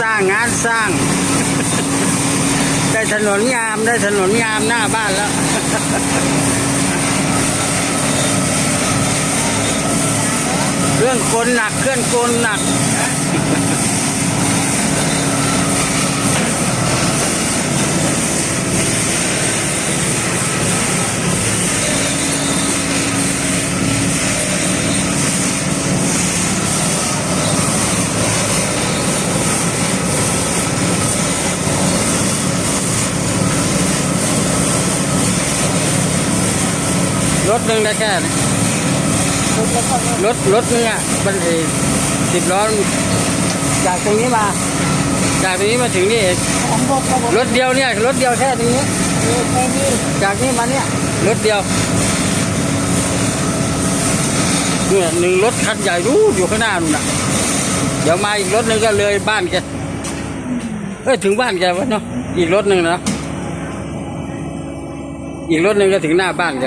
สร้างงานสร้าง ได้ถนนยามได้ถนนยามหน้าบ้านแล้วเครื่องกลหนักเครื่องกลหนัก ถหนึ่งได้แค่นี้รถรถนึงอะมันสิบล้อจากตรงนี้มาจากตรงนี้มาถึงนี่เองของรถก็บอกรถเดียวเนี่ยรถเดียวแค่ตรงนี้เออแค่นี้จากนี่มาเนี่ยรถเดียวเนี่ยหนึ่งรถคันใหญ่รู้อยู่ข้างหน้านู่นน่ะเดี๋ยวมาอีกรถหนึ่งก็เลยบ้านแกเอ้ยถึงบ้านแกวะเนาะอีกรถหนึ่งนะอีกรถหนึ่งก็ถึงหน้าบ้านแก